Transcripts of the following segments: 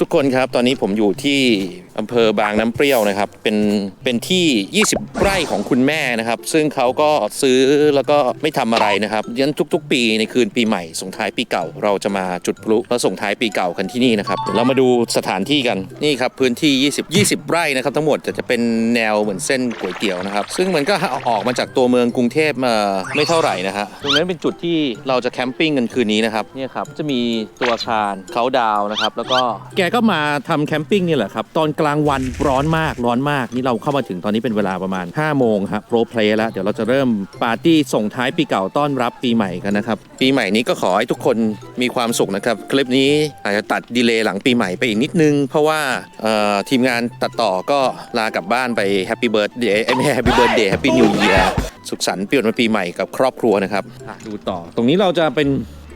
ทุกคนครับ ตอนนี้ผมอยู่ที่อำเภอบางน้ำเปรี้ยวนะครับ เป็นเป็นที่ 20 ไร่ของคุณแม่นะครับ ซึ่งเขาก็ซื้อแล้วก็ไม่ทำอะไรนะครับยันทุก ๆ ปีในคืนปีใหม่ส่งท้ายปีเก่า เราจะมาจุดพลุแล้วส่งท้ายปีเก่ากันที่นี่นะครับเรามาดูสถานที่กันนี่ครับพื้นที่ 20 20 ไร่นะครับ ทั้งหมดแต่จะเป็นแนวเหมือนเส้นก๋วยเตี๋ยวนะครับ ซึ่งมันก็ออกมาจากตัวเมืองกรุงเทพมาไม่เท่าไหร่นะฮะตรงนั้นเป็นจุดที่เราจะแคมปิ้งกันคืนนี้นะครับเนี่ยครับจะมีตัวอาคารเขาดาวน์นะครับแล้วก็แกก็มาทำแคมปิ้งนี่แหละครับ ตอนกลางวันร้อนมากร้อนมากนี่เราเข้ามาถึงตอนนี้เป็นเวลาประมาณ 5 โมงครับโปรเพลย์แล้ว เดี๋ยวเราจะเริ่มปาร์ตี้ส่งท้ายปีเก่าต้อนรับปีใหม่กันนะครับ ปีใหม่นี้ก็ขอให้ทุกคนมีความสุขนะครับ คลิปนี้อาจจะตัดดีเลย์หลังปีใหม่ไปอีกนิดนึง เพราะว่าเอ่อทีมงานตัดต่อก็ลากลับบ้านไปแฮปปี้เบิร์ดเดย์ไม่ใช่แฮปปี้เบิร์ดเดย์แฮปปี้นิวเยียร์สุขสันต์เปลี่ยนวันปีใหม่กับครอบครัวนะครับอะดูต่อ ตรงนี้เราจะเป็น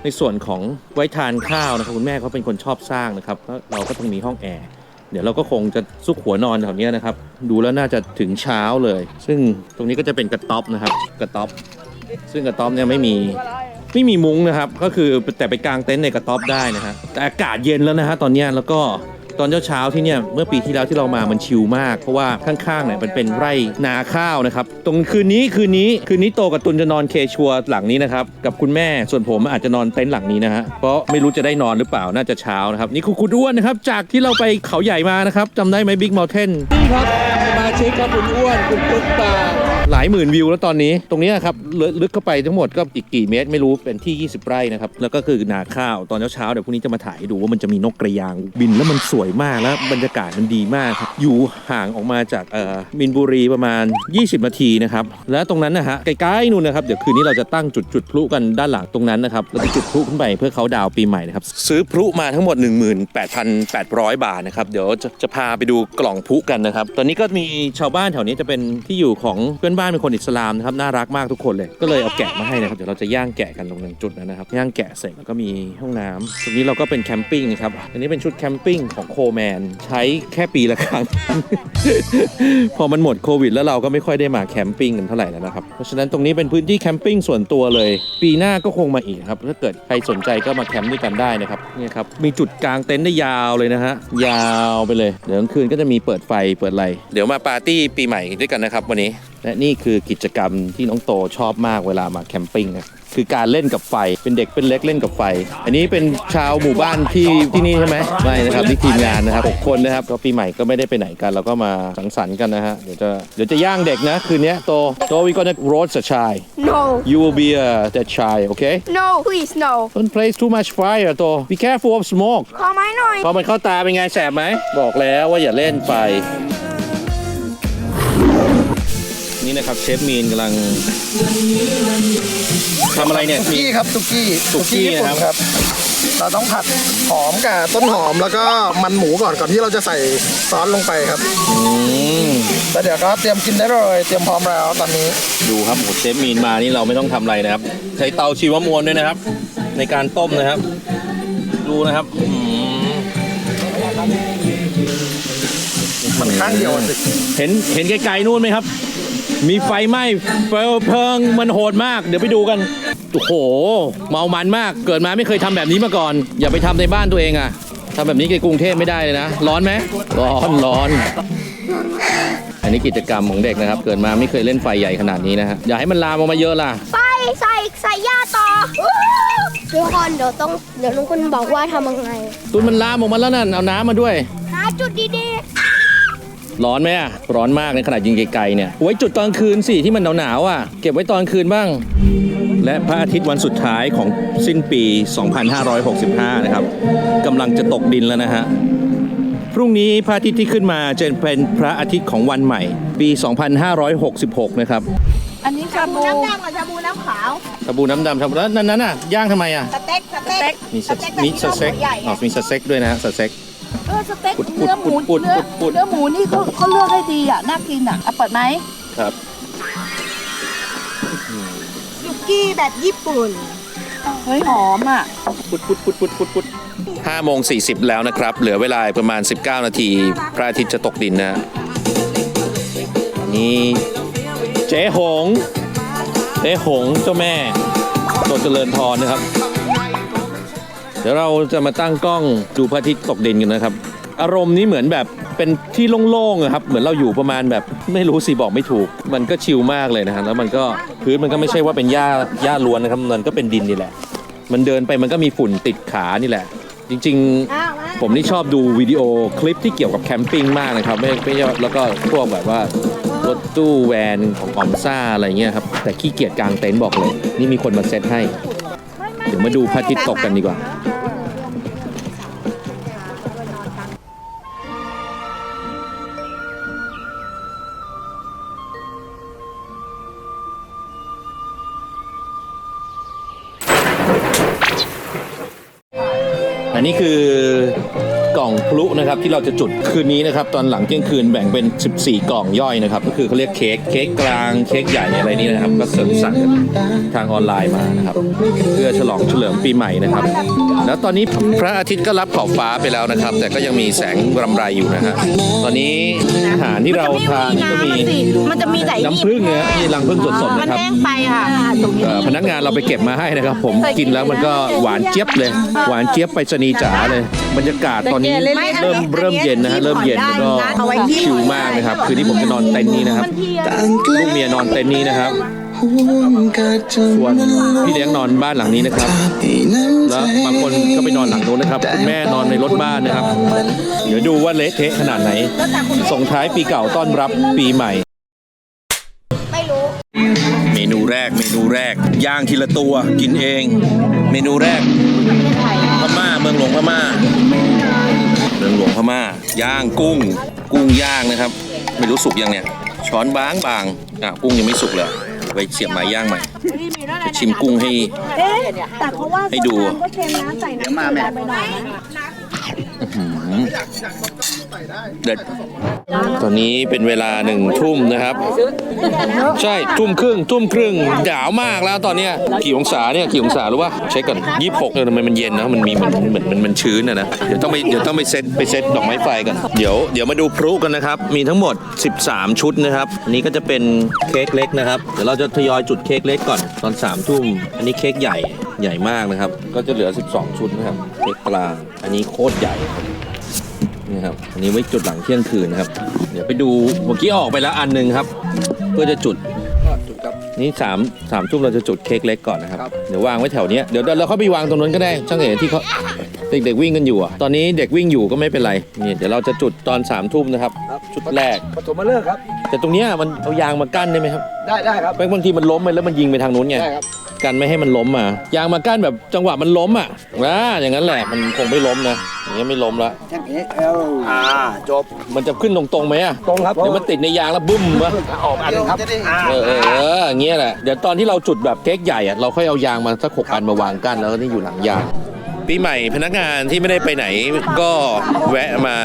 ในส่วนของไว้ทานข้าวนะครับคุณแม่เขาเป็นคนชอบสร้างนะครับเราก็ต้องมีห้องแอร์เดี๋ยวเราก็คงจะซุกหัวนอนแถวนี้นะครับ ดูแล้วน่าจะถึงเช้าเลย ซึ่งตรงนี้ก็จะเป็นกระต๊อบนะครับ กระต๊อบ ซึ่งกระต๊อบเนี่ยไม่มีไม่มีมุ้งนะครับ ก็คือแต่ไปกางเต็นท์ในกระต๊อบได้นะฮะแต่อากาศเย็นแล้วนะฮะตอนนี้แล้วก็ ตอนเช้าๆที่เนี่ยเมื่อปีที่แล้วที่เรามามันชิลมาก เพราะว่าข้างๆเนี่ยมันเป็นไร่นาข้าวนะครับ ตรงคืนนี้คืนนี้คืนนี้โตกับตุนจะนอนเคชัวหลังนี้นะครับกับคุณแม่ส่วนผมอาจจะนอนเต็นท์หลังนี้นะฮะเพราะไม่รู้จะได้นอนหรือเปล่าน่าจะเช้านะครับนี่คือคุณอ้วนนะครับจากที่เราไปเขาใหญ่มานะครับจำได้ไหมบิ๊กมอลเทนนี่ครับสมาชิกครับคุณอ้วนคุณตุ๊กตา หลายหมื่นวิวแล้วตอนนี้ ตรงนี้ครับลึกลึกเข้าไปทั้งหมดก็อีกกี่เมตรไม่รู้เป็นที่ 20 ไร่นะครับ แล้วก็คือนาข้าวตอนเช้าๆเดี๋ยวพรุ่งนี้จะมาถ่ายดูว่ามันจะมีนกกระยางบินแล้วมันสวยมากแล้วบรรยากาศมันดีมากครับอยู่ห่างออกมาจากเอ่อมินบุรีประมาณ 20 นาทีนะครับ แล้วตรงนั้นนะฮะใกล้ๆนู่นนะครับเดี๋ยวคืนนี้เราจะตั้งจุดจุดพลุกันด้านหลังตรงนั้นนะครับเราจะจุดพลุขึ้นไปเพื่อเขาดาวปีใหม่นะครับซื้อพลุมาทั้งหมด 18,800 บาทนะครับเดี๋ยวจะจะพาไปดูกล่องพลุกันนะครับ ตอนนี้ก็มีชาวบ้านแถวนี้จะเป็นที่อยู่ของเพื่อนบ้านเป็นคนอิสลามนะครับน่ารักมากทุกคนเลยก็เลยเอาแกะมาให้นะครับเดี๋ยวเราจะย่างแกะกันตรงหนั้นจุดนั้นนะครับย่างแกะเสร็จแล้วก็มีห้องน้ำตรงนี้เราก็เป็นแคมปิ้งนะครับอันนี้เป็นชุดแคมปิ้งของโคแมนใช้แค่ปีละครั้ง พอมันหมดโควิด แล้วเราก็ไม่ค่อยได้มาแคมปิ้งกันเท่าไหร่แล้วนะครับเพราะฉะนั้นตรงนี้เป็นพื้นที่แคมปิ้งส่วนตัวเลย ปีหน้าก็คงมาอีกครับถ้าเกิดใครสนใจก็มาแคมป์ด้วยกันได้นะครับเนี่ยครับมีจุดกลางเต็นท์ได้ยาวเลยนะฮะยาวไปเลยเดี๋ยวกลางคืนก็จะมีเปิดไฟเปิดอะไรเดี๋ยวมาปาร์ตี้ปีใหม่ด้วยกันนะครับวันนี้และนี่คือกิจกรรมที่น้องโตชอบมากเวลามาแคมปิ้งนะคือการเล่นกับไฟเป็นเด็กเป็นเล็กเล่นกับไฟ อันนี้เป็นชาวหมู่บ้านที่ที่นี่ใช่ไหมไม่นะครับนี่ทีมงานนะครับหกคนนะครับก็ปีใหม่ก็ไม่ได้ไปไหนกันเราก็มาสังสรรค์กันนะฮะเดี๋ยวจะเดี๋ยวจะย่างเด็กนะคืนนี้โตโต we gonna roast a child No, you will be a that child okay no, please, no. don't place too much fire โต be careful of smoke ขอไม้หน่อยพอมันเข้าตาเป็นไงแสบไหมบอกแล้วว่าอย่าเล่นไฟ นี่นะครับเชฟมีนกำลังทำอะไรเนี่ยสุกี้ครับสุกี้สุกี้ญี่ปุ่นะครับครับ เราต้องผัดหอมกับต้นหอมแล้วก็มันหมูก่อนก่อนที่เราจะใส่ซอสลงไปครับอืมแล้วเดี๋ยวก็เตรียมกินได้เลย เตรียมพร้อมแล้วตอนนี้ดูครับโอ้โหเชฟมีนมานี่เราไม่ต้องทำอะไรนะครับ ใช้เตาชีวมวลด้วยนะครับ ในการต้มนะครับ ดูนะครับอืมมันข้างเดียวอะสิเห็นเห็นไกลๆนู่นไหมครับ มีไฟไหม้เปลวเพลิงมันโหดมาก เดี๋ยวไปดูกัน โอ้โห เมามันมาก เกิดมาไม่เคยทำแบบนี้มาก่อน อย่าไปทำในบ้านตัวเองอะทำแบบนี้ในกรุงเทพไม่ได้เลยนะ ร้อนไหมร้อนร้อน อันนี้กิจกรรมของเด็กนะครับ เกิดมาไม่เคยเล่นไฟใหญ่ขนาดนี้นะฮะ อย่าให้มันลามออกมาเยอะล่ะ ไปใส่ใส่ย่าต่อทุกคนเดี๋ยวต้องเดี๋ยวลุงคุณบอกว่าทำยังไงตุนมันลามออกมาแล้วนั่น เอาน้ำมาด้วย หาจุดดี ร้อนไหมอะร้อนมากในขนาดยิงไกลๆเนี่ยไว้จุดตอนคืนสิที่มันหนาวๆอะ เก็บไว้ตอนคืนบ้าง และพระอาทิตย์วันสุดท้ายของสิ้นปี 2565 นะครับกำลังจะตกดินแล้วนะฮะพรุ่งนี้พระอาทิตย์ที่ขึ้นมาจะเป็นพระอาทิตย์ของวันใหม่ ปี 2566 นะครับ อันนี้ชาๆบูน้ำดำกับชาบูน้ำขาวชาบูน้ำดำชาบูแล้วนั่นนั่นน่ะย่างทำไมอะสเต็กสเต็กมีสมีสเต็กอ๋อมีสเต็กด้วยนะฮะสเต็กเออสเต็กปุดๆเนื้อหมูปุดๆเนื้อปุดๆเนื้อหมูนี่เขาเขาเลือกให้ดีอะน่ากินอะเอาเปิดไหมครับสุกี้แบบญี่ปุ่นเฮ้ยหอมอะปุดปุดปุดปุดปุดปุดห้าโมงสี่สิบแล้วนะครับ เหลือเวลาประมาณ 19 นาที พระอาทิตย์จะตกดินนะ นี่เจ๊หง เจ๊หงเจ้าแม่ตัวเจริญพรนะครับ เดี๋ยวเราจะมาตั้งกล้องดูพระอาทิตย์ตกดินกันนะครับ อารมณ์นี้เหมือนแบบเป็นที่โล่งๆอะครับ เหมือนเราอยู่ประมาณแบบไม่รู้สิบอกไม่ถูก มันก็ชิลมากเลยนะฮะแล้วมันก็พื้นมันก็ไม่ใช่ว่าเป็นหญ้าหญ้าล้วนนะครับมันก็เป็นดินนี่แหละ มันเดินไปมันก็มีฝุ่นติดขานี่แหละ จริง ๆ ผมนี่ชอบดูวิดีโอคลิปที่เกี่ยวกับแคมปิ้งมากนะครับไม่ไม่ใช่แล้วก็พวกแบบว่ารถตู้แวนของออมซ่าอะไรเงี้ยครับแต่ขี้เกียจกางเต็นท์บอกเลย นี่มีคนมาเซตให้ เดี๋ยวมาดูพระอาทิตย์ตกกันดีกว่า อันนี้คือกล่องพลุนะครับที่เราจะจุดคืนนี้นะครับตอนหลังเที่ยงคืนแบ่งเป็น 14 กล่องย่อยนะครับก็คือเขาเรียกเค้กเค้กกลางเค้กใหญ่อะไรนี่นะครับ ก็เสริมสั่งทางออนไลน์มานะครับเพื่อฉลองเฉลิมปีใหม่นะครับ แล้วตอนนี้พระอาทิตย์ก็รับขอบฟ้าไปแล้วนะครับ แต่ก็ยังมีแสงรำไรอยู่นะฮะตอนนี้อาหารที่เราทานก็มี มันจะมีแต่น้ำผึ้งนะฮะนี่รังผึ้งสดๆมันนะครับแห้งไปค่ะเอ่อพนักงานเราไปเก็บมาให้นะครับ ผมกินแล้วมันก็หวานเจี๊ยบเลย หวานเจี๊ยบไปสนีย์จ๋าเลยบรรยากาศตอนนี้เริ่มเริ่มเย็นนะฮะเริ่มเย็นแล้วก็ชิลมากนะครับคืนนี้ผมจะนอนเต็นท์นี้นะครับลูกเมียนอนเต็นท์นี้นะครับ ส่วนพี่เลี้ยงนอนบ้านหลังนี้นะครับ แล้วบางคนก็ไปนอนหลังโน้นนะครับคุณแม่นอนในรถบ้านนะครับ เดี๋ยวดูว่าเละเทะขนาดไหน ส่งท้ายปีเก่าต้อนรับปีใหม่ ไม่รู้ เมนูแรกเมนูแรก ย่างทีละตัวกินเอง เมนูแรกพม่าเมืองหลวงพม่าเมืองหลวงพม่า ย่างกุ้ง กุ้งย่างนะครับ ไม่รู้สุกยังเนี่ยช้อนบางบางอะกุ้งยังไม่สุกเลย ไปเสียบไม้ย่างใหม่ จะชิมกุ้งให้ให้ดูเเด็ดตอนนี้เป็นเวลาหนึ่งทุ่มนะครับ ใช่ทุ่มครึ่งทุ่มครึ่งหนาวมากแล้วตอนเนี้ยกี่องศาเนี่ยกี่องศารู้ป่ะเช็คก่อนยี่สิบหกเลยทำไมมันเย็นนะมันมีมันเหมือนมันมันชื้นอะนะเดี๋ยวต้องไปเดี๋ยวต้องไปเซตไปเซตดอกไม้ไฟกันเดี๋ยวเดี๋ยวมาดูพลุกันนะครับ มีทั้งหมด 13 ชุดนะครับอันนี้ก็จะเป็นเค้กเล็กนะครับเดี๋ยวเราจะทยอยจุดเค้กเล็กก่อนตอน3ามทุ่มอันนี้เค้กใหญ่ใหญ่มากนะครับ ก็จะเหลือ 12 ชุดนะครับเค้กกลางอันนี้โคตรใหญ่ นี่ครับอันนี้ไว้จุดหลังเที่ยงคืนนะครับ เดี๋ยวไปดูเมื่อกี้ออกไปแล้วอันหนึ่งครับ เพื่อจะจุดนี่สามสามทุ่มเราจะจุดเค้กเล็กก่อนนะครับ เดี๋ยววางไว้แถวเนี้ยเดี๋ยวเราเข้าไปวางตรงนั้นก็ได้ช่างเอ๋ที่เขา เด็กๆวิ่งกันอยู่อะตอนนี้เด็กวิ่งอยู่ก็ไม่เป็นไรนี่เดี๋ยวเราจะจุดตอนสามทุ่มนะครับชุดแรก ปฐมฤกษ์ครับ แต่ตรงเนี้ยมันเอายางมากั้นได้ไหมครับได้ได้ครับ บางทีมันล้มไปแล้วมันยิงไปทางนู้นไง ได้ครับ กันไม่ให้มันล้มอะ ยางมากั้นแบบจังหวะมันล้มอะอ่าอย่างนั้นแหละ มันคงไม่ล้มนะ อย่างนี้ยไม่ล้มละอย่างนี้เอลอ่าจบมันจะขึ้นตรงๆไหมอะ ตรงครับเดี๋ยวมันติดในยางแล้วบึ้มวะออกอันหนึงครับอ่าเออเออเอออย่างเงี้ยแหละ เดี๋ยวตอนที่เราจุดแบบเค้กใหญ่อะเราค่อยเอายางมาสักหกอันมาวางกั้นแล้วก็นี่อยู่หลังยาง ปีใหม่พนักงานที่ไม่ได้ไปไหนก็แวะมา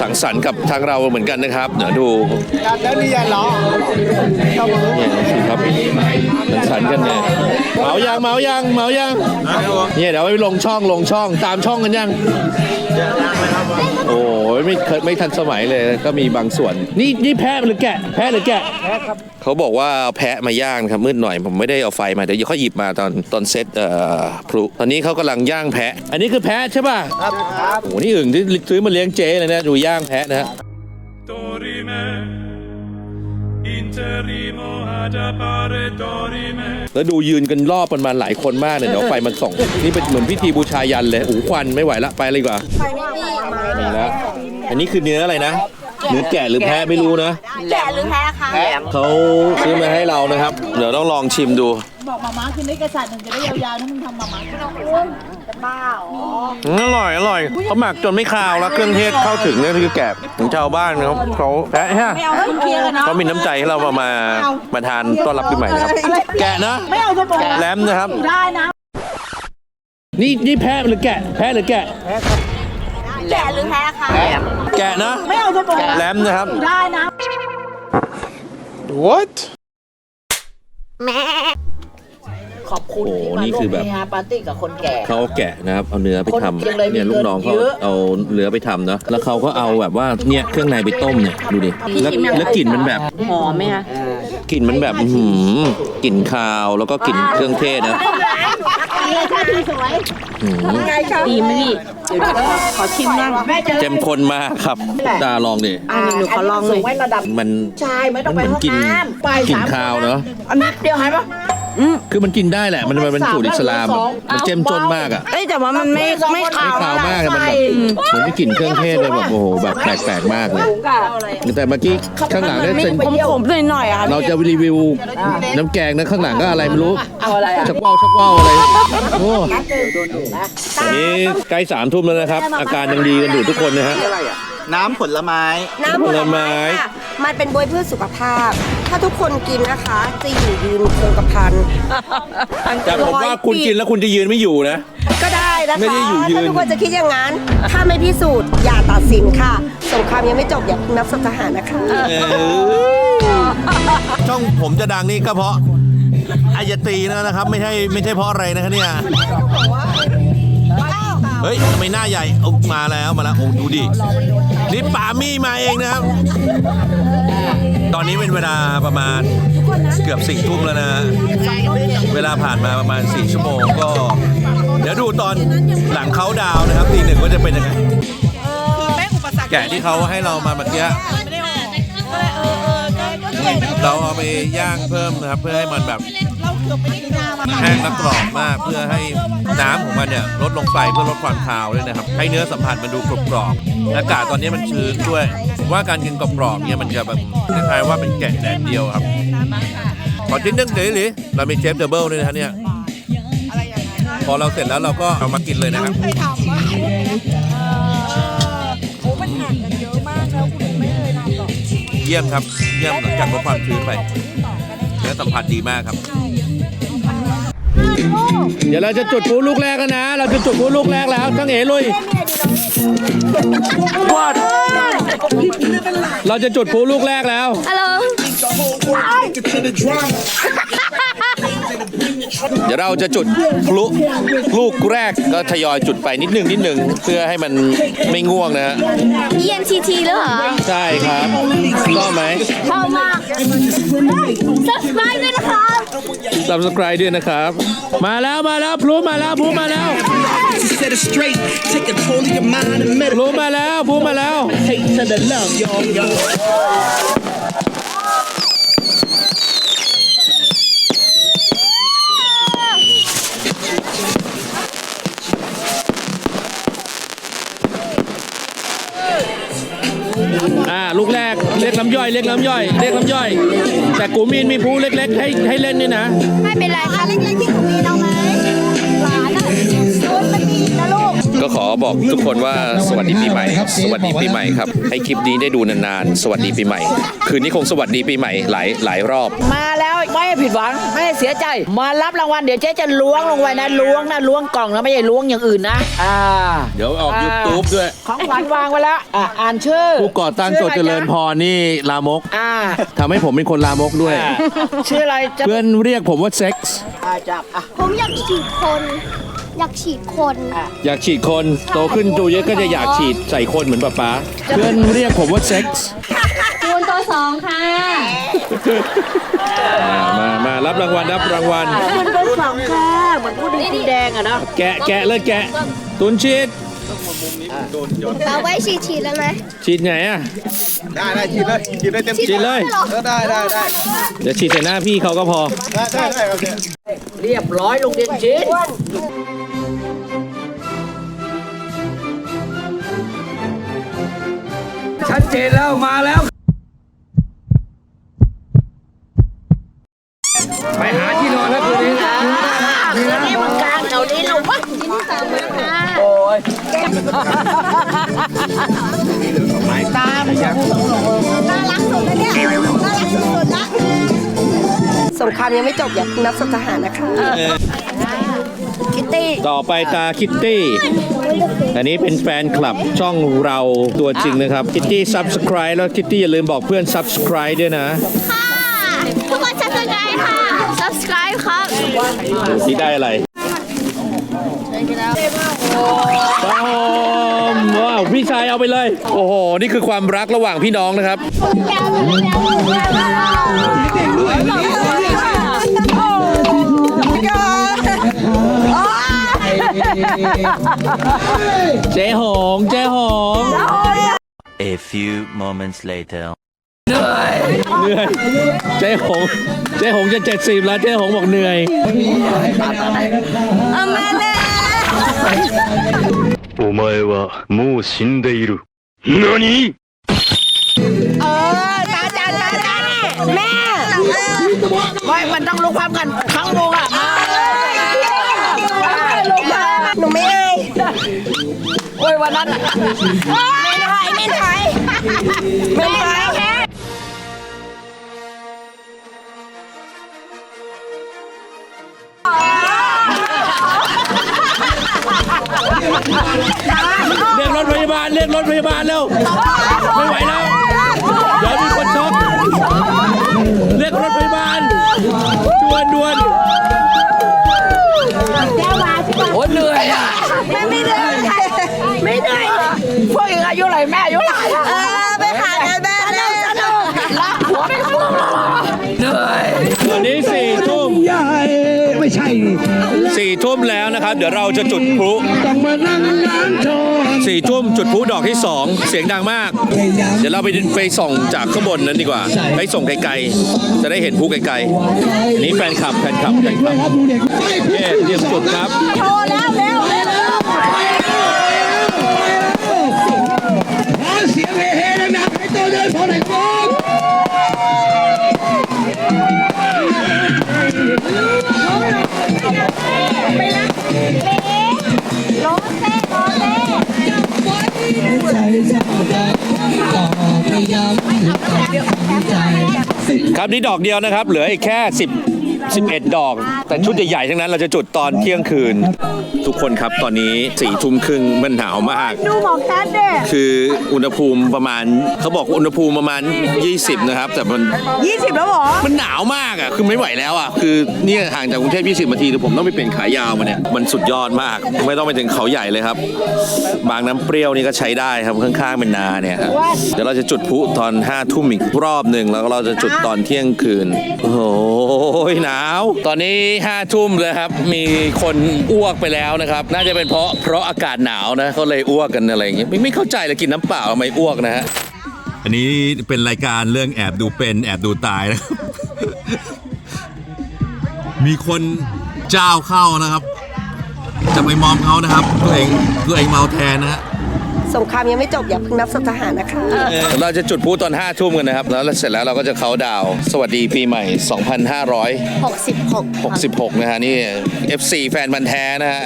สังสรรค์กับทางเราเหมือนกันนะครับ เดี๋ยวดูแล้วนี่ยันเหรอเนี่ยดูครับสังสรรค์กันเนี่ยเหมายางเหมายางเหมายางเนี่ยเดี๋ยวไปลงช่องลงช่องตามช่องกันยังโอ้ยไม่เคยไม่ทันสมัยเลยก็มีบางส่วน นี่นี่แพะหรือแกะ แพะหรือแกะเขาบอกว่าเอาแพะมาย่างครับมืดหน่อยผมไม่ได้เอาไฟมาเดี๋ยวเขาหยิบมาตอนตอนเซตเอ่อพลุตอนนี้เขากำลังย่างแพะอันนี้คือแพะใช่ป่ะครับครับโอ้โหนี่อึ่งที่ซื้อมาเลี้ยงเจ๊เลยนะดูย่างแพะนะฮะ Dorime, interrimo ad appare dorime. แล้วดูยืนกันรอบประมาณหลายคนมากเนี่ยเดี๋ยวไฟมันส่องนี่เป็นเหมือนพิธีบูชายันเลยโอ้โหควันไม่ไหวละไปเลยดีกว่านี่แล้วอันนี้คือเนื้ออะไรนะเนื้อแกะหรือแพะไม่รู้นะแก่หรือแพ้คะเขาซื้อมาให้เรานะครับ เดี๋ยวต้องลองชิมดู บอกมาม่าคือได้กระสัดหนึ่งจะได้ยาวๆนะมึงทำมาม่าอื มอร่อย อร่อยเขาหมักจนไม่คาวแล้วเครื่องเทศเข้าถึงนี่คือแกะของชาวบ้านนะครับเขาแพะฮะไม่เอาให้เคลียร์กันเนาะเขามีน้ำใจให้เรามามามาทานต้อนรับปีใหม่นะครับแกะนะ ไม่เอาจะบอกแรมนะครับ ได้นะนี่นี่แพะหรือแกะ แพะหรือแกะ แก่หรือแพ้คะแกะนะ ไม่เอาจะบอกแรมนะครับ ได้นะ what ขอบคุณโอ้ที่มานี่คือแบบร่วมเฮฮาปาร์ตี้กับคนแก่ เขาเอาแกะนะครับเอาเนื้อไปทคนเชียงรายำเนี่ยมีลูกน้องเขาเยอะเอาเนื้อไปทำเนาะแล้วเขาก็เอาแบบว่าเนี่ยเครื่องในไปต้มเนี่ยดูดิแล้วแล้วกลิ่นมันแบบหอมไหมคะกลิ่นมันแบบอื้อหือกลิ่นคาวแล้วก็กลิ่นเครื่องเทศนะอื้อหือดีไหมพี่ขอชิมนะแม่เจอเจมคนมากครับดาลองดิอันนี้หนูขอลองเลยไว้ระดับมัน ชายไม่ต้องไปมันห้องกินน้ำไปกลินสามข้าวเนอะอันนี้เดียวหายปะ คือมันกินได้แหละ มันมันเป็นสูตรอิสลามอะมันเจ้มจนมากอะเอ้ยแต่ว่ามันไม่ไม่ขาวไม่ขาวมากอะมันแบบเหมือนไม่กลิ่นเครื่องเทศเลยแบบโอ้โหแบบแปลกๆมากเลยแต่เมื่อกี้ข้างหลังเนี่ยเป็นขมขมๆหน่อยๆอะค่ะเราจะรีวิวน้ำแกงนะข้างหลังก็อะไรไม่รู้เอาอะไรอะชักว่าวชักว่าวอะไรโอ้ตอนนี้ใกล้สามทุ่มแล้วนะครับ อาการยังดีกันอยู่ทุกคนนะฮะ น้ำผลไม้ น้ำผลไม้ผลไม้ค่ะ มันเป็นบวยพืชสุขภาพ ถ้าทุกคนกินนะคะจะอยู่ยืนคงกระพันแต่ผมว่าคุณกินแล้วคุณจะยืนไม่อยู่นะ ก็ได้นะคะไม่ได้อยู่ยืน ถ้าทุกคนจะคิดอย่างนั้น ถ้าไม่พิสูจน์อย่าตัดสินค่ะ สงครามยังไม่จบอย่าเพิ่งนับสัทหารนะคะ ช่องผมจะดังนี่ก็เพราะอายตีนะครับ ไม่ใช่ไม่ใช่เพราะอะไรนะครับเนี่ย เฮ้ยทำไมหน้าใหญ่เอามาแล้วมาแล้วโอ้ดูดินี่ปามี่มาเองนะครับ ตอนนี้เป็นเวลาประมาณเกือบสี่ทุ่มแล้วนะ เวลาผ่านมาประมาณ4ชั่วโมงก็ เดี๋ยวดูตอนหลังเขาดาวน์นะครับตีหนึ่งว่าจะเป็นยังไงแกะที่เขาให้เรามาเมื่อกี้เราเอาไปย่างเพิ่มนะครับ เพื่อให้มันแบบ แห้งและกรอบมากเพื่อให้น้ำของมันเนี่ยลดลงไปเพื่อลดความคาวด้วยนะครับ ให้เนื้อสัมผัสมันดูกรอบๆอากาศตอนนี้มันชื้นด้วยผมว่าการกินกรอบๆเนี่ยมันจะแบบคล้ายๆว่าเป็นแกะแดดเดียวครับขอชิ้นนึงเดี๋ยวหรือเรามีเชฟเดบเบิลด้วยนะฮะเนี่ยพอเราเสร็จแล้วเราก็เอามากินเลยนะครับเยี่ยมครับ เยี่ยมหลังจากลดความชื้นไปเนื้อสัมผัสดีมากครับ เดี๋ยวเราจะจุดพลุลูกแรกแล้วนะ เราจะจุดพลุลูกแรกแล้วทั้งเอ๋ลุยวัดเราจะจุดพลุลูกแรกแล้วฮัลโหลเดี๋ยวเราจะจุดพลุลูกแรกก็ทยอยจุดไปนิดหนึ่งนิดหนึ่งเพื่อให้มันไม่ง่วงนะฮะ ENTT แล้วเหรอ ใช่ครับชอบไหมชอบมาก subscribe ด้วยนะคะ subscribe ด้วยนะครับ มาแล้วมาแล้วพลุมาแล้วพลุมาแล้ว set it straight. Take control of your mind and พลุมาแล้วพลุมาแล้ว meditate to the love, y'all, y'all. ำย่อยเรียกน้ำย่อยเรียกน้ำย่อย แต่กูมีนมีผู้เล็ก ๆ ให้ให้เล่นนี่นะ ไม่เป็นไรค่ะเล็กๆที่ของมีนเอาไหมหลานอะโดนมันมีนะลูก ก็ขอบอกทุกคนว่าสวัสดีปีใหม่ สวัสดีปีใหม่ครับให้คลิปนี้ได้ดูนานๆ สวัสดีปีใหม่ คืนนี้คงสวัสดีปีใหม่หลายหลายรอบ มาแล้ว ไม่ผิดหวังไม่เสียใจ มารับรางวัลเดี๋ยวเจ๊จะล้วงลงไปนะล้วงนะล้วงกล่องนะไม่ใช่ล้วงอย่างอื่นนะอ่าเดี๋ยวออก YouTube ด้วย ของขวัญวางไว้แล้วอะอ่านชื่อผู้ก่อตั้งโจเจริญพรนี่ลามกอ่าทำให้ผมเป็นคนลามกด้วย ชื่ออะไรจะเพื่อนเรียกผมว่าเซ็กส์อ่าจับอะผมอยากฉีดคน อยากฉีดคน อยากฉีดคนโตขึ้นจูเยอะก็จะอยากฉีดใส่คนเหมือนป๊าป๊าเพื่อนเรียกผมว่าเซ็กส์คูณตัวสองค่ะ มามารับรางวัลรับรางวัลคุณเป็นสองค่ะเหมือนผู้ดีคุณแดงอะเนาะแกะแกะเลยแกะ ตุนชีดเอาไว้ฉีดฉีดแล้วไหมฉีดไงอะได้ได้ฉีดเลยฉีดได้เต็มที่ฉีดเลยเออได้ได้ได้เดี๋ยวฉีดใส่หน้าพี่เขาก็พอ ได้ได้ได้โอเคเรียบร้อยลงเรียนชิ้นชัดเจนแล้วมาแล้ว สงครามยังไม่จบอย่าเพิ่งนับสัทหารนะคะคิตตี้ต่อไปตาคิตตี้ อันนี้เป็นแฟนคลับช่องเราตัวจริงนะครับ คิตตี้ subscribe แล้วคิตตี้อย่าลืมบอกเพื่อน subscribe ด้วยนะ ค่ะ ทุกคน subscribe ค่ะ subscribe ครับดูที่ได้อะไรป้าหอมว้าวพี่ชายเอาไปเลย โอ้โห นี่คือความรักระหว่างพี่น้องนะครับ เเจ๊หง เจ๊หง A few moments later. เหนื่อย เจ๊หง เจ๊หงจะเจ็ดสิบแล้ว เจ๊หงบอกเหนื่อย เอามาเลย お前はもう死んでいる何 เออตาจานตาจานแม่ ไม่มันต้องรู้ความกันทั้งวงอ่ะมา โอ้ยวันนั้นไม่ถ่ายไม่ถ่ายไม่ถ่ายเรียกรถพยาบาลเรียกรถพยาบาลเร็ว นะครับ เดี๋ยวเราจะจุดพลุต้องมานั่งร้านโชว์สี่ทุ่มจุดพลุดอกที่สองเสียงดังมาก เดี๋ยวเราไปไปส่องจากข้างบนนั้นดีกว่า ไปส่งไกลๆ จะได้เห็นพลุไกลๆอันนี้แฟนคลับแฟนคลับแฟนคลับครับดูเด็กเย้เตรียมจุดครับโทรแล้วเร็ว นี่ดอกเดียวนะครับ เหลืออีกแค่ 10 11 ดอก แต่ชุดใหญ่ๆทั้งนั้นเราจะจุดตอนเที่ยงคืน ทุกคนครับตอนนี้สี่ทุ่มครึ่งมันหนาวมาก ดูหมอแคทเด้ คืออุณหภูมิประมาณเขาบอกอุณหภูมิประมาณ 20 นะครับ แต่มันยี่สิบแล้วเหรอ มันหนาวมากอะคือไม่ไหวแล้วอะคือเนี่ยห่างจากกรุงเทพ20นาทีเดี๋ยวผมต้องไปเปลี่ยนขายาวมาเนี่ยมันสุดยอดมาก ไม่ต้องไปถึงเขาใหญ่เลยครับ บางน้ำเปรี้ยวนี่ก็ใช้ได้ครับข้างๆเป็นนาเนี่ยครับเดี๋ยวเราจะจุดพลุตอน5ทุ่มอีกรอบหนึ่งแล้วก็เราจะจุดตอนเที่ยงคืน โอ้โหหนาว ตอนนี้5ทุ่มเลยครับ มีคนอ้วกไปแล้วนะครับ น่าจะเป็นเพราะเพราะอากาศหนาวนะเขาเลยอ้วกกันอะไรอย่างเงี้ยไม่ไม่เข้าเข้าใจเลยกินน้ำเปล่าทำไมอ้วกนะฮะ อันนี้เป็นรายการเรื่องแอบดูเป็นแอบดูตายนะครับ มีคนเจ้าเข้านะครับ จะไปมอมเขานะครับ ตัวเองตัวเองเมาแทนนะฮะ สงครามยังไม่จบอย่าเพิ่งนับศพทหารนะคะ เราจะจุดพลุตอน5ทุ่มกันนะครับ แล้วเสร็จแล้วเราก็จะเขาน์ดาวน์สวัสดีปีใหม่2566 66 นะฮะ นี่ FC แฟนบันธุ์แท้นะฮะ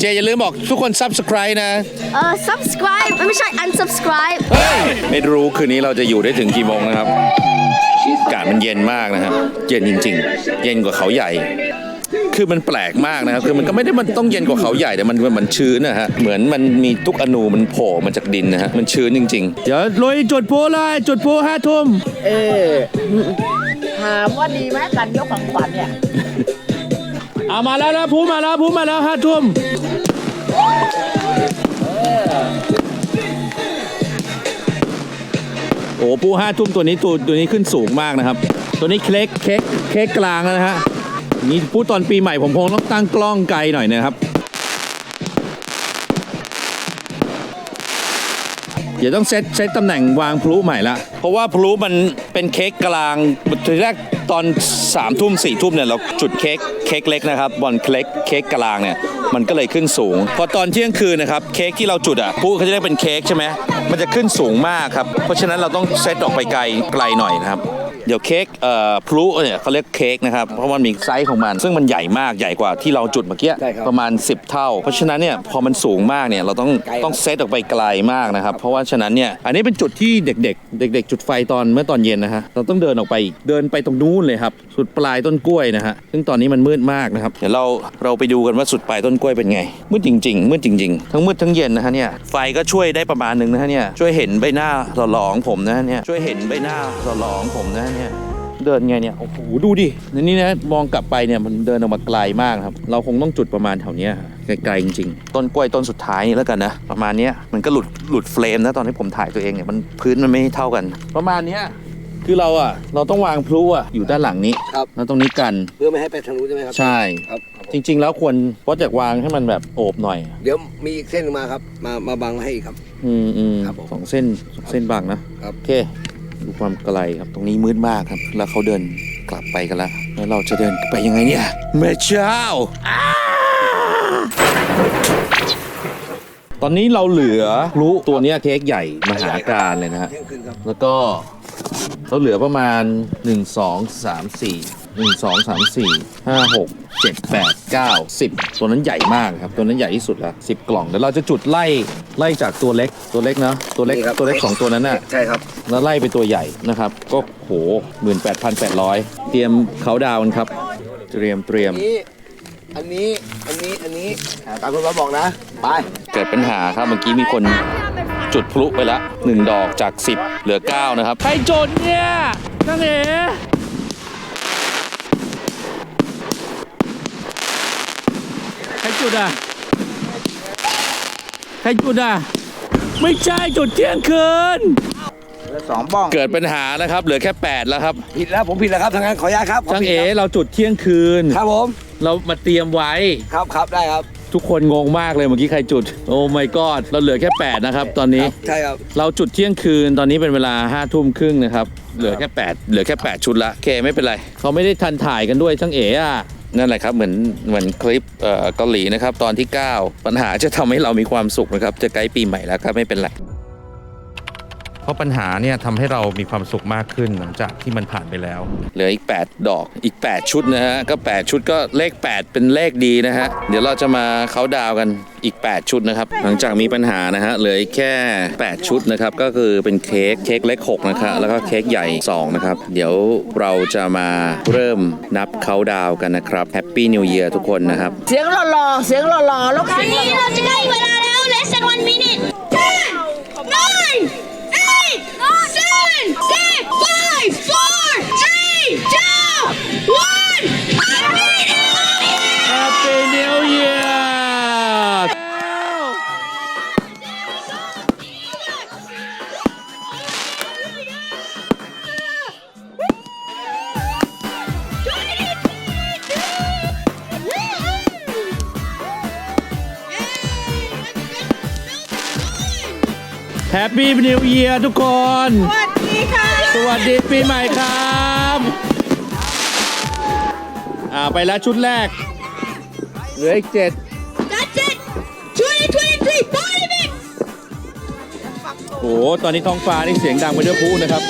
เจอย่าลืมบอกทุกคน Subscribe นะ เออ subscribe ไม่ใช่ unsubscribe เฮ้ย ไม่รู้คืนนี้เราจะอยู่ได้ถึงกี่โมงนะครับอากาศมันเย็นมากนะฮะเย็นจริง ๆ เย็นกว่าเขาใหญ่ คือมันแปลกมากนะครับคือมันก็ไม่ได้มันต้องเย็นกว่าเขาใหญ่แต่มันมันชื้นนะฮะเหมือนมันมีทุกอนูมันโผล่มาจากดินนะฮะมันชื้นจริง ๆ เดี๋ยวลุยจุดพลุเลยจุดพลุห้าทุ่มเออถามว่าดีไหมการยกของขวัญเนี่ยเอามาแล้วนะพูมาแล้วพูมาแล้วห้าทุ่มโอ้ปูห้าทุ่มตัวนี้ตัวตัวนี้ขึ้นสูงมากนะครับ ตัวนี้เค้กเค้กเค้กกลางแล้วนะฮะ นี่พูดตอนปีใหม่ผมคงต้องตั้งกล้องไกลหน่อยนะครับ เดี๋ยวต้องเซตเซตตำแหน่งวางพลุใหม่ละ เพราะว่าพลุมันเป็นเค้กกลางทีแรกตอน3ามทุ่มสี่ทุ่มเนี่ยเราจุดเค้กเค้กเล็กนะครับบอลเค้กเค้กกลางเนี่ยมันก็เลยขึ้นสูง พอตอนเที่ยงคืนนะครับเค้กที่เราจุดอะพลุเขาจะได้เป็นเค้กใช่ไหมมันจะขึ้นสูงมากครับเพราะฉะนั้นเราต้องเซตออกไปไกลไกลหน่อยนะครับ เดี๋ยวเค้กเอ่อพลุเนี่ยเขาเรียกเค้กนะครับเพราะมันมีไซส์ของมัน ซึ่งมันใหญ่มากใหญ่กว่าที่เราจุดเมื่อกี้ประมาณ 10 เท่า เพราะฉะนั้นเนี่ยพอมันสูงมากเนี่ยเราต้องต้องเซตออกไปไกลมากนะครับ เพราะว่าฉะนั้นเนี่ยอันนี้เป็นจุดที่เด็ก ๆ เด็ก ๆ จุดไฟตอนเมื่อตอนเย็นนะฮะเราต้องเดินออกไปอีกเดินไปตรงนู้นเลยครับสุดปลายต้นกล้วยนะฮะซึ่งตอนนี้มันมืดมากนะครับเดี๋ยวเราเราไปดูกันว่าสุดปลายต้นกล้วยเป็นไงมืดจริงๆมืดจริงๆทั้งมืดทั้งเย็นนะฮะเนี่ยไฟก็ช่วยได้ประมาณหนึงนะฮะเนี่ยช่วยเห็นใบหน้าหล่อๆของผมนะฮะเนี่ยช่วยเห็นใบหน้าหล่อๆของผมนะฮะเนี่ยเดินไงเนี่ยโอ้โหดูดินี่นะมองกลับไปเนี่ยมันเดินออกมาไกลมากครับ เราคงต้องจุดประมาณแถวเนี้ยฮะไกลๆจริงๆต้นกล้วยต้นสุดท้ายนี่แล้วกันนะประมาณเนี้ยมันก็หลุดหลุดเฟรมนะตอนที่ผมถ่ายตัวเองเนี่ยมันพื้นมันไม่เท่ากัน ประมาณเนี้ยคือเราอะเราต้องวางพลุอะอยู่ด้านหลังนี้ครับแล้วตรงนี้กันเพื่อไม่ให้ไปทางนู้นใช่ไหมครับใช่ครับจริง ๆ แล้วควรเพราะจากวางให้มันแบบโอบหน่อย เดี๋ยวมีอีกเส้นหนึ่งมาครับมามาบังให้อีกครับ อืมอืมครับผมสองเส้นสองเส้นบางนะครับโอเค ดูความไกลครับ ตรงนี้มืดมากครับ แล้วเขาเดินกลับไปกันแล้ว แล้วเราจะเดินไปยังไงเนี่ยแม่เจ้าอ้าตอนนี้เราเหลือพลุตัวเนี้ยเค้กใหญ่มหาการเลยนะฮะเที่ยงคืนครับแล้วก็เราเหลือประมาณ 1 2 3 4 1 2 3 4 5 6 7 8 9 10 ตัวนั้นใหญ่มากครับ ตัวนั้นใหญ่ที่สุดแล้ว10 กล่องเดี๋ยวเราจะจุดไล่ไล่จากตัวเล็กตัวเล็กเนาะตัวเล็กนี่ครับตัวเล็กสองตัวนั้นน่ะ ใช่ครับ แล้วไล่ไปตัวใหญ่นะครับ ก็โหหมื่นแปดพันแปดร้อยเตรียมเขาดาวน์กันครับ เตรียมเตรียม นี้อันนี้ อันนี้ อันนี้อ่าตามคุณว่าบอกนะ ไป เกิดปัญหาครับเมื่อกี้มีคนจุดพลุไปแล้วหนึ่งดอกจาก 10 เหลือ 9 นะครับ ใครจดเนี่ยนั่งเอ๋ใคร จุดอะ ใครจุดอะ ไม่ใช่จุดเที่ยงคืนสองบ้องเกิดปัญหานะครับ เหลือแค่ 8 แล้วครับผิดแล้วผมผิดแล้วครับทางนั้นขออนุญาตครับผมช่างผิดเอ๋ครับเราจุดเที่ยงคืน ครับผมเรามาเตรียมไว้ ครับครับได้ครับทุกคนงงมากเลยเมื่อกี้ใครจุด โอ้ my god เราเหลือแค่ 8 นะครับ ตอนนี้ ใช่ครับเราจุดเที่ยงคืนตอนนี้เป็นเวลา5้าทุ่มครึ่งนะครับ เหลือแค่ 8 เหลือแค่ 8 ชุดละโอเคไม่เป็นไร เขาไม่ได้ทันถ่ายกันด้วยช่างเอ๋อะ นั่นแหละครับเหมือนเหมือนคลิปเกาหลีนะครับ ตอนที่ 9 ปัญหาจะทำให้เรามีความสุขนะครับ จะใกล้ปีใหม่แล้วครับไม่เป็นไร เพราะปัญหาเนี่ยทำให้เรามีความสุขมากขึ้นหลังจากที่มันผ่านไปแล้ว เหลืออีก 8 ดอกอีก 8 ชุดนะฮะ ก็ 8 ชุดก็เลข 8 เป็นเลขดีนะฮะ เดี๋ยวเราจะมาเขาน์ดาวน์กันอีก 8 ชุดนะครับ หลังจากมีปัญหานะฮะ เหลืออีกแค่ 8 ชุดนะครับ ก็คือเป็นเค้กเค้กเล็ก6นะครับ แล้วก็เค้กใหญ่ 2 นะครับ เดี๋ยวเราจะมาเริ่มนับเขาน์ดาวน์กันนะครับแฮปปี้นิว e ย r ทุกคนนะครับ เสียงหล่อๆเสียงหล่อๆแล้วตอนนี้เราจะใกล้เวลาแล้ว less than one minute ten nine 10, 10, 5, 4, 3, 2, 1. Happy New Year! Happy New Year! แฮปปี้นิวเยียร์ทุกคน โอ้ย ค่ะ สวัสดีปีใหม่ครับอ่าไปแล้วชุดแรก เหลืออีกเจ็ด That's it 2023 party mix โอ้โหตอนนี้ท้องฟ้านี่เสียงดังไปด้วยพลุนะครับ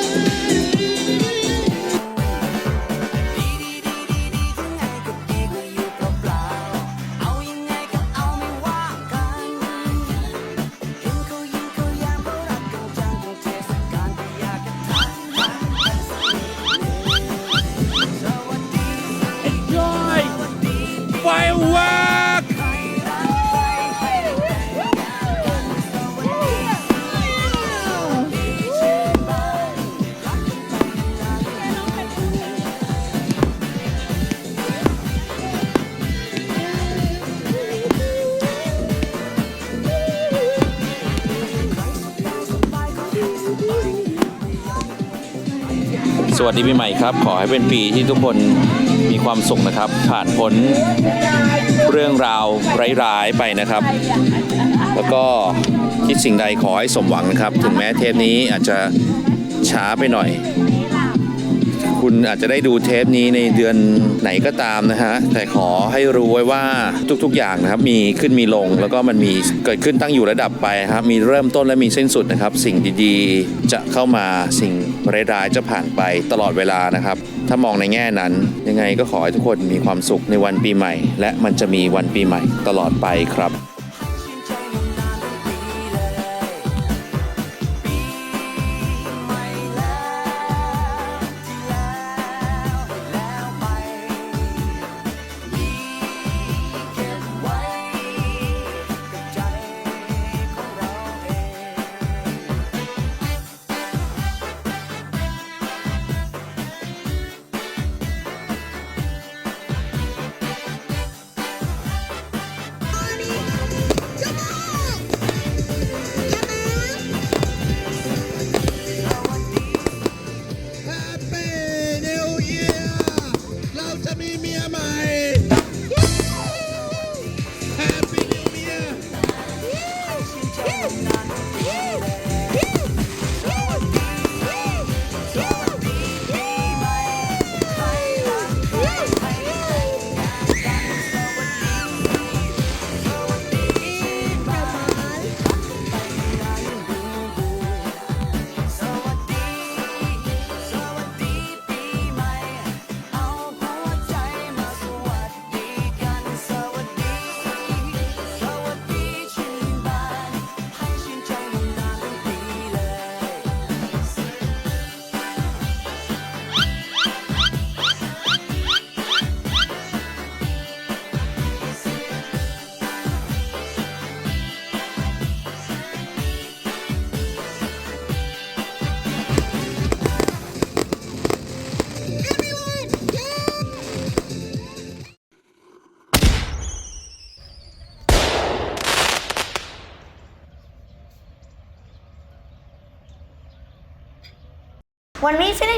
ดีปีใหม่ครับ ขอให้เป็นปีที่ทุกคนมีความสุขนะครับ ผ่านพ้นเรื่องราวร้ายๆไปนะครับ แล้วก็คิดสิ่งใดขอให้สมหวังนะครับ ถึงแม้เทปนี้อาจจะช้าไปหน่อย คุณอาจจะได้ดูเทปนี้ในเดือนไหนก็ตามนะฮะ แต่ขอให้รู้ไว้ว่าทุกๆ อย่างนะครับ มีขึ้นมีลง แล้วก็มันมีเกิดขึ้นตั้งอยู่ระดับไปครับ มีเริ่มต้นและมีสิ้นสุดนะครับ สิ่งดีๆ จะเข้ามา สิ่งร้ายๆ จะผ่านไปตลอดเวลานะครับ ถ้ามองในแง่นั้น ยังไงก็ขอให้ทุกคนมีความสุขในวันปีใหม่ และมันจะมีวันปีใหม่ตลอดไปครับ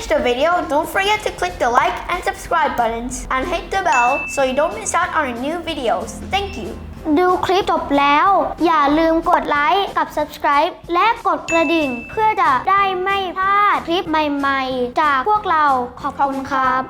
finish the video, don't forget to click the like and subscribe buttons and hit the bell so you don't miss out on our new videos. Thank you. ดูคลิปจบแล้ว อย่าลืมกดไลค์กับ subscribe และกดกระดิ่ง เพื่อจะได้ไม่พลาดคลิปใหม่ๆ จากพวกเราขอบคุณครับ